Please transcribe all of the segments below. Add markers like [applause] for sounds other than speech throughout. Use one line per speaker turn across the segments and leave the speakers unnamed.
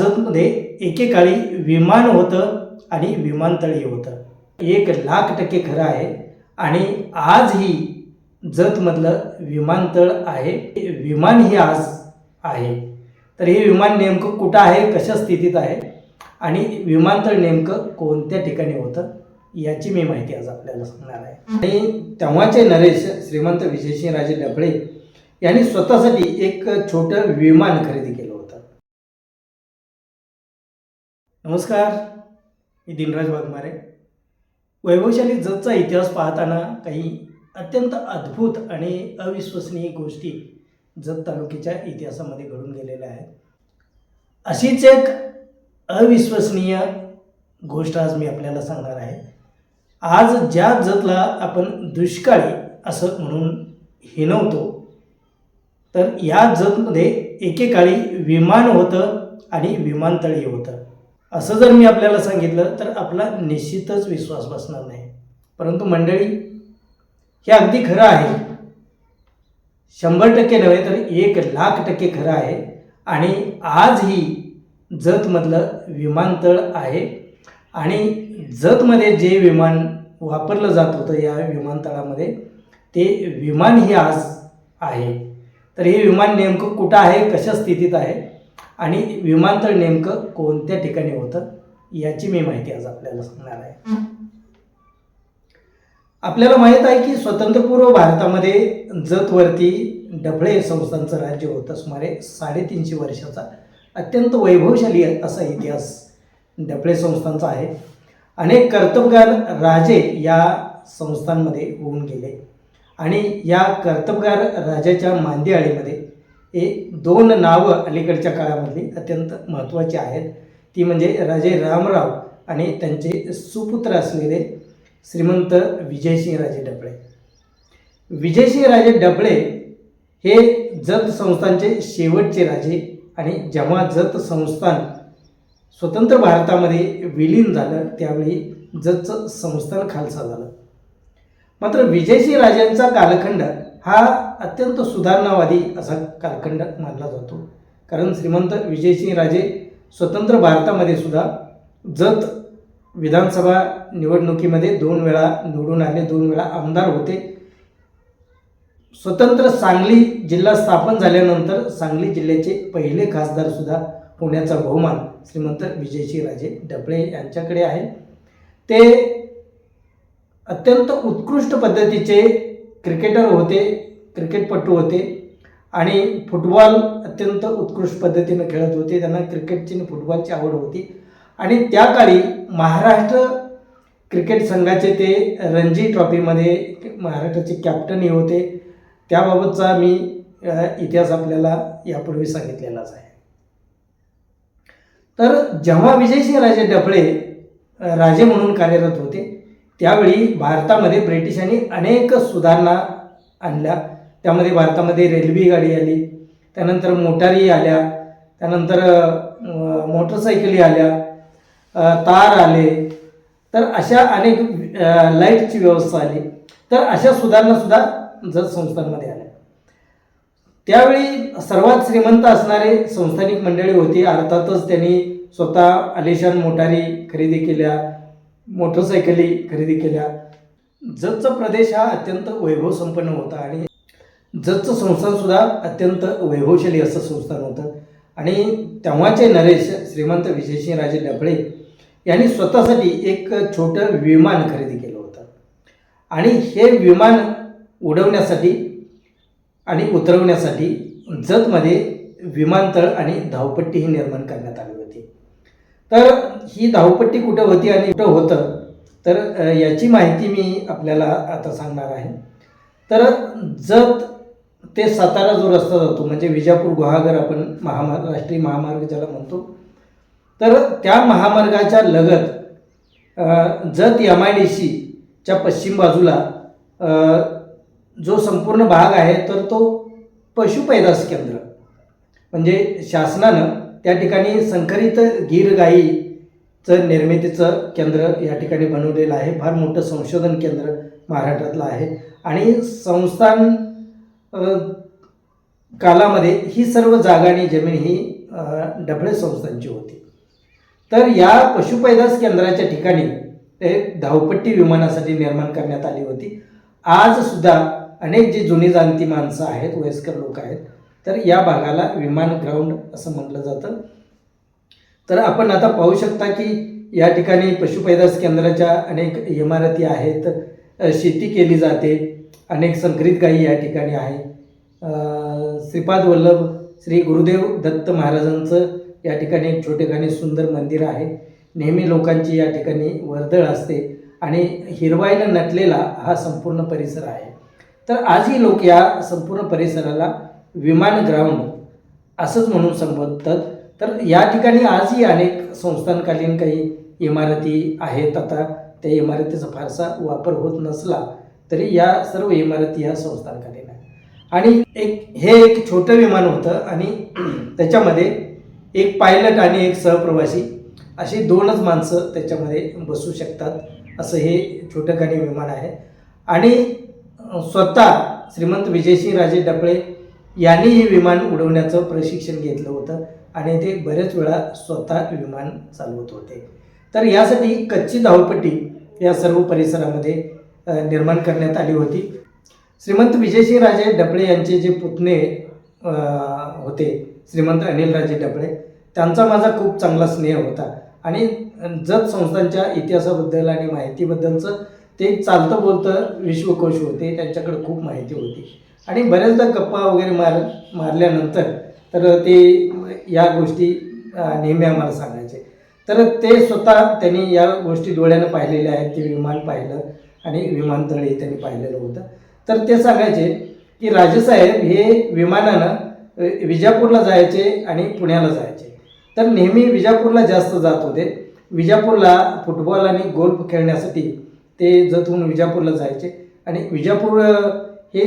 जतमध्ये एकेकाळी विमान होतं आणि विमानतळही होतं. एक लाख टक्के खरं आहे आणि आजही जतमधलं विमानतळ आहे. विमान ही आज आहे. तर हे विमान नेमकं कुठं आहे कशा स्थितीत आहे आणि विमानतळ नेमकं कोणत्या ठिकाणी होतं याची मी माहिती आज आपल्याला सांगणार आहे. आणि तेव्हाचे नरेश श्रीमंत विजयसिंहराजे डफळे यांनी स्वतःसाठी एक छोटं विमान खरेदी केलं. नमस्कार मी दिनराज वाघमारे. वैभवशाली जतचा इतिहास पाहताना काही अत्यंत अद्भुत आणि अविश्वसनीय गोष्टी जत तालुक्याच्या इतिहासामध्ये घडून गेलेल्या आहेत. अशीच एक अविश्वसनीय गोष्ट आज मी आपल्याला सांगणार आहे. आज ज्या जतला आपण दुष्काळी असं म्हणून हिनवतो तर या जतमध्ये एकेकाळी विमान होतं आणि विमानतळही होतं. असं जर मी आपल्याला सांगितलं तर आपला निश्चितच विश्वास बसणार नाही. परंतु मंडळी हे अगदी खरं आहे. शंभर टक्के नव्हे तर एक लाख टक्के खरं आहे. आणि आजही जतमधलं विमानतळ आहे. आणि जतमध्ये जे विमान वापरलं जात होतं या विमानतळामध्ये ते विमानही आज आहे. तर हे विमान नेमकं कुठं आहे कशा स्थितीत आहे आणि विमानतळ नेमकं कोणत्या ठिकाणी होतं याची मी माहिती आज आपल्याला सांगणार आहे. आपल्याला माहीत आहे की स्वतंत्रपूर्व भारतामध्ये जतवरती डफळे संस्थांचं राज्य होतं सुमारे साडेतीनशे वर्षाचा. अत्यंत वैभवशाली असा इतिहास डफळे संस्थांचा आहे. अनेक कर्तबगार राजे या संस्थांमध्ये होऊन गेले. आणि या कर्तबगार राजाच्या मांदियाळीमध्ये हे दोन नावं अलीकडच्या काळामधली अत्यंत महत्त्वाची आहेत. ती म्हणजे राजे रामराव आणि त्यांचे सुपुत्र असलेले श्रीमंत विजयसिंहराजे डबळे विजयसिंहराजे डबळे हे जत संस्थांचे शेवटचे राजे आणि जेव्हा जत संस्थान स्वतंत्र भारतामध्ये विलीन झालं त्यावेळी जतचं संस्थान खालसा झालं. मात्र विजयसिंह राजांचा कालखंड हा अत्यंत सुधारणावादी असा कालखंड मानला जातो. कारण श्रीमंत विजयसिंह राजे स्वतंत्र भारतामध्ये सुद्धा जत विधानसभा निवडणुकीमध्ये दोन वेळा निवडून आले दोन वेळा आमदार होते. स्वतंत्र सांगली जिल्हा स्थापन झाल्यानंतर सांगली जिल्ह्याचे पहिले खासदारसुद्धा होण्याचा बहुमान श्रीमंत विजयसिंहराजे डबळे यांच्याकडे आहे. ते अत्यंत उत्कृष्ट पद्धतीचे क्रिकेटर होते क्रिकेटपटू होते आणि फुटबॉल अत्यंत उत्कृष्ट पद्धतीनं खेळत होते. त्यांना क्रिकेटची आणि फुटबॉलची आवड होती. आणि त्या काळी महाराष्ट्र क्रिकेट संघाचे ते रणजी ट्रॉफीमध्ये महाराष्ट्राचे कॅप्टनही होते. त्याबाबतचा मी इतिहास आपल्याला यापूर्वी सांगितलेलाच आहे. तर जेव्हा विजयसिंहराजे डफळे राजे म्हणून कार्यरत होते त्यावेळी भारतामध्ये ब्रिटिशांनी अनेक सुधारणा आणल्या. त्यामध्ये भारतामध्ये रेल्वे गाडी आली त्यानंतर मोटारी आल्या त्यानंतर मोटरसायकली आल्या तार आले. तर अशा अनेक लाईटची व्यवस्था आली. तर अशा सुधारणासुद्धा जत संस्थांमध्ये आल्या. त्यावेळी सर्वात श्रीमंत असणारे संस्थानिक मंडळी होती. अर्थातच त्यांनी स्वतः आलिशान मोटारी खरेदी केल्या. मोटरसायकली खरेदी केल्या. जतचा प्रदेश हा अत्यंत वैभव संपन्न होता आणि जतचं संस्थानसुद्धा अत्यंत वैभवशाली असं संस्थान होतं. आणि तेव्हाचे नरेश श्रीमंत विजयसिंहराजे डफळे यांनी स्वतःसाठी एक छोटं विमान खरेदी केलं होतं. आणि हे विमान उडवण्यासाठी आणि उतरवण्यासाठी जतमध्ये विमानतळ आणि धावपट्टीही निर्माण करण्यात आली होती. तर ही धावपट्टी कुठं होती आणि कुठं होतं तर याची माहिती मी आपल्याला आता सांगणार आहे. तर जत ते सातारा जो रस्ता जातो म्हणजे विजापूर गुहागर आपण महामार्ग राष्ट्रीय महामार्ग ज्याला म्हणतो तर त्या महामार्गाच्या लगत जत एम आय डी सीच्या पश्चिम बाजूला जो संपूर्ण भाग आहे तर तो पशुपैदास केंद्र. म्हणजे शासनानं त्या ठिकाणी संकरित गीर गाईचं निर्मितीचं केंद्र या ठिकाणी बनवलेलं आहे. फार मोठं संशोधन केंद्र महाराष्ट्रातलं आहे. आणि संस्थान कालामध्ये ही सर्व जागा आणि जमीन ही डबळे संस्थांची होती. तर या पशुपैदास केंद्राच्या ठिकाणी एक धावपट्टी विमानासाठी निर्माण करण्यात आली होती. आज सुद्धा अनेक जी जुनी जाणती माणसं आहेत वयस्कर लोक आहेत तर या भागाला विमान ग्राउंड असं म्हटलं जातं. तर आपण आता पाहू शकता की या ठिकाणी पशुपैदास केंद्राच्या अनेक इमारती आहेत. शेती केली जाते. अनेक संकरित गायी या ठिकाणी आहे. श्रीपाद वल्लभ श्री गुरुदेव दत्त महाराजांचं या ठिकाणी एक छोटेखानी सुंदर मंदिर आहे. नेहमी लोकांची या ठिकाणी वर्दळ असते आणि हिरवाईनं नटलेला हा संपूर्ण परिसर आहे. तर आजही लोक या संपूर्ण परिसराला विमान ग्राउंड असंच म्हणून संबोधतात. तर या ठिकाणी आजही अनेक संस्थानकालीन काही इमारती आहेत. आता त्या इमारतीचा फारसा वापर होत नसला तरी या सर्व इमारती या संस्थानकालीन आहे आणि एक हे एक छोटं विमान होतं आणि [clears throat] त्याच्यामध्ये एक पायलट आणि एक सहप्रवासी अशी दोनच माणसं त्याच्यामध्ये बसू शकतात. असं हे छोटंखानी विमान आहे. आणि स्वतः श्रीमंत विजयसिंह राजे डबळे यांनी हे विमान उडवण्याचं प्रशिक्षण घेतलं होतं आणि ते बरेच वेळा स्वतः विमान चालवत होते. तर यासाठी कच्ची धावपट्टी या सर्व परिसरामध्ये निर्माण करण्यात आली होती. श्रीमंत विजयसिंहराजे डबळे यांचे जे पुतणे होते श्रीमंत अनिलराजे डबळे त्यांचा माझा खूप चांगला स्नेह होता. आणि जत संस्थांच्या इतिहासाबद्दल आणि माहितीबद्दलचं ते चालतं बोलतं विश्वकोश होते त्यांच्याकडे खूप माहिती होती. आणि बऱ्याचदा गप्पा वगैरे मार मारल्यानंतर तर ते या गोष्टी नेहमी आम्हाला सांगायचे. तर ते स्वतः त्यांनी या गोष्टी डोळ्यानं पाहिलेल्या आहेत ते विमान पाहिलं आणि विमानतळही त्यांनी पाहिलेलं होतं. तर ते सांगायचे की राजेसाहेब हे विमानानं विजापूरला जायचे आणि पुण्याला जायचे. तर नेहमी विजापूरला जास्त जात होते. विजापूरला फुटबॉल आणि गोल्फ खेळण्यासाठी ते जथून विजापूरला जायचे. आणि विजापूर हे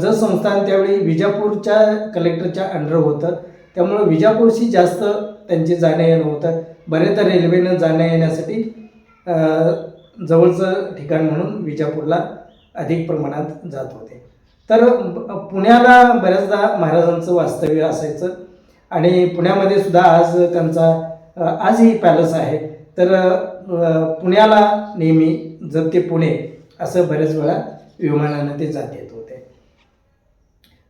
जत संस्थान त्यावेळी विजापूरच्या कलेक्टरच्या अंडर होतं. त्यामुळं विजापूरशी जास्त त्यांचे जाणं येणं होतं. बरेचदा रेल्वेनं जाण्या येण्यासाठी जवळचं ठिकाण म्हणून विजापूरला अधिक प्रमाणात जात होते. तर पुण्याला बऱ्याचदा महाराजांचं वास्तव्य असायचं. आणि पुण्यामध्ये सुद्धा आज त्यांचा आजही पॅलेस आहे. तर पुण्याला नेहमी जर ते पुणे असं बऱ्याच वेळा विमानानं ते जात येतो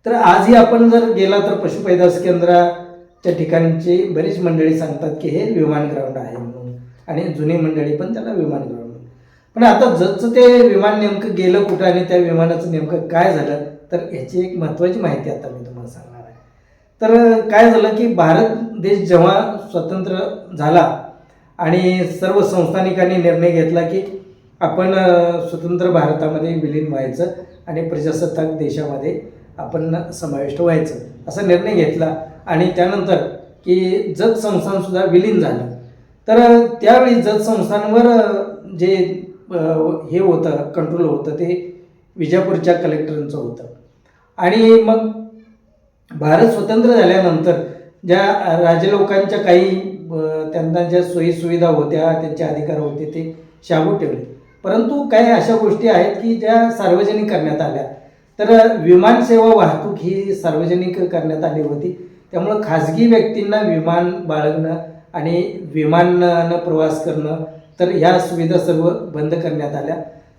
तर आजही आपण जर गेला तर पशुपैदास केंद्राच्या ठिकाणची बरीच मंडळी सांगतात की हे विमान ग्राउंड आहे म्हणून. आणि जुनी मंडळी पण त्याला विमान ग्राउंड पण आता जसं ते विमान नेमकं गेलं कुठं आणि त्या विमानाचं नेमकं काय झालं तर ह्याची एक महत्त्वाची माहिती आता मी तुम्हाला सांगणार आहे. तर काय झालं की भारत देश जेव्हा स्वतंत्र झाला आणि सर्व संस्थानिकांनी निर्णय घेतला की आपण स्वतंत्र भारतामध्ये विलीन व्हायचं आणि प्रजासत्ताक देशामध्ये आपण समाविष्ट व्हायचं असा निर्णय घेतला. आणि त्यानंतर की जत संस्थानसुद्धा विलीन झालं. तर त्यावेळी जत संस्थांवर जे हे होतं कंट्रोल होतं ते विजापूरच्या कलेक्टरांचं होतं. आणि मग भारत स्वतंत्र झाल्यानंतर ज्या राजलोकांच्या काही त्यांना ज्या सोयीसुविधा होत्या त्यांचे अधिकार होते ते शाबूत ठेवले. परंतु काही अशा गोष्टी आहेत की ज्या सार्वजनिक करण्यात आल्या. तर विमानसेवा वाहतूक ही सार्वजनिक करण्यात आली होती. त्यामुळं खाजगी व्यक्तींना विमान बाळगणं आणि विमानानं प्रवास करणं तर ह्या सुविधा सर्व बंद करण्यात आल्या.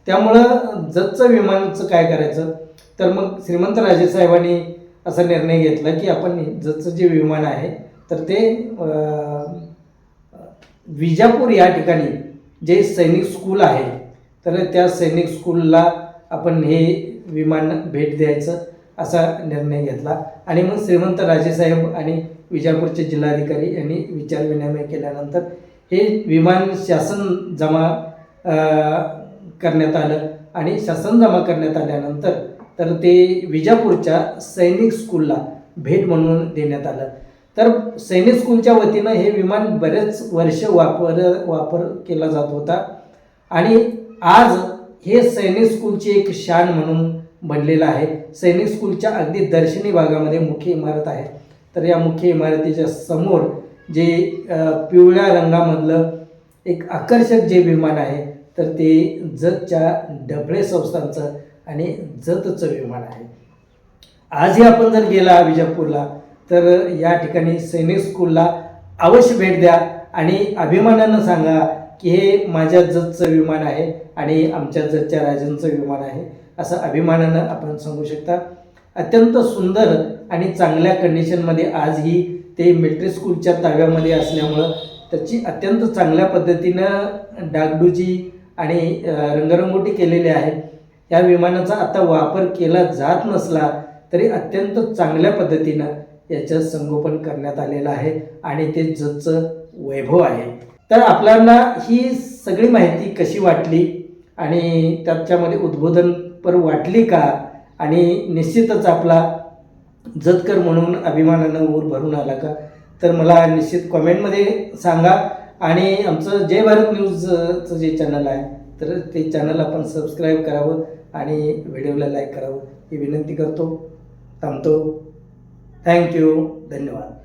त्यामुळं जतचं विमानाचं काय करायचं? तर मग श्रीमंत राजेसाहेबांनी असा निर्णय घेतला की आपण जतचं जे विमान आहे तर ते विजापूर या ठिकाणी जे सैनिक स्कूल आहे तर त्या सैनिक स्कूलला आपण हे विमान भेट द्यायचं असा निर्णय घेतला. आणि मग श्रीमंत राजेसाहेब आणि विजापूरचे जिल्हाधिकारी यांनी विचारविनिमय केल्यानंतर हे विमान शासन जमा करण्यात आलं. आणि शासन जमा करण्यात आल्यानंतर तर ते विजापूरच्या सैनिक स्कूलला भेट म्हणून देण्यात आलं. तर सैनिक स्कूलच्या वतीनं हे विमान बरेच वर्ष वापर वापर केला जात होता. आणि आज हे सैनिक स्कूलची एक शान म्हणून बनलेलं आहे. सैनिक स्कूलच्या अगदी दर्शनी भागामध्ये मुख्य इमारत आहे. तर या मुख्य इमारतीच्या समोर जे पिवळ्या रंगामधलं एक आकर्षक जे विमान आहे तर ते जतच्या डबळे संस्थांचं आणि जतचं विमान आहे. आजही आपण जर गेला विजापूरला तर या ठिकाणी सैनिक स्कूलला अवश्य भेट द्या आणि अभिमानानं सांगा की हे माझ्या जजचं विमान आहे आणि आमच्या जजच्या राजांचं विमान आहे असं अभिमानानं आपण सांगू शकता. अत्यंत सुंदर आणि चांगल्या कंडिशनमध्ये आजही ते मिलिटरी स्कूलच्या ताब्यामध्ये असल्यामुळं त्याची अत्यंत चांगल्या पद्धतीनं डागडुजी आणि रंगरंगोटी केलेली आहे. या विमानाचा आता वापर केला जात नसला तरी अत्यंत चांगल्या पद्धतीनं याचं संगोपन करण्यात आलेलं आहे आणि ते जजचं वैभव आहे. तर आपल्याला ही सगळी माहिती कशी वाटली आणि त्याच्यामध्ये उद्बोधनपर वाटली का? आणि निश्चितच आपला जतकर म्हणून अभिमानानं ऊर भरून आला का? तर मला निश्चित कॉमेंटमध्ये सांगा. आणि आमचं जय भारत न्यूजचं जे चॅनल आहे तर ते चॅनल आपण सबस्क्राईब करावं आणि व्हिडिओला लाईक करावं ही विनंती करतो. थांबतो. थँक्यू. धन्यवाद.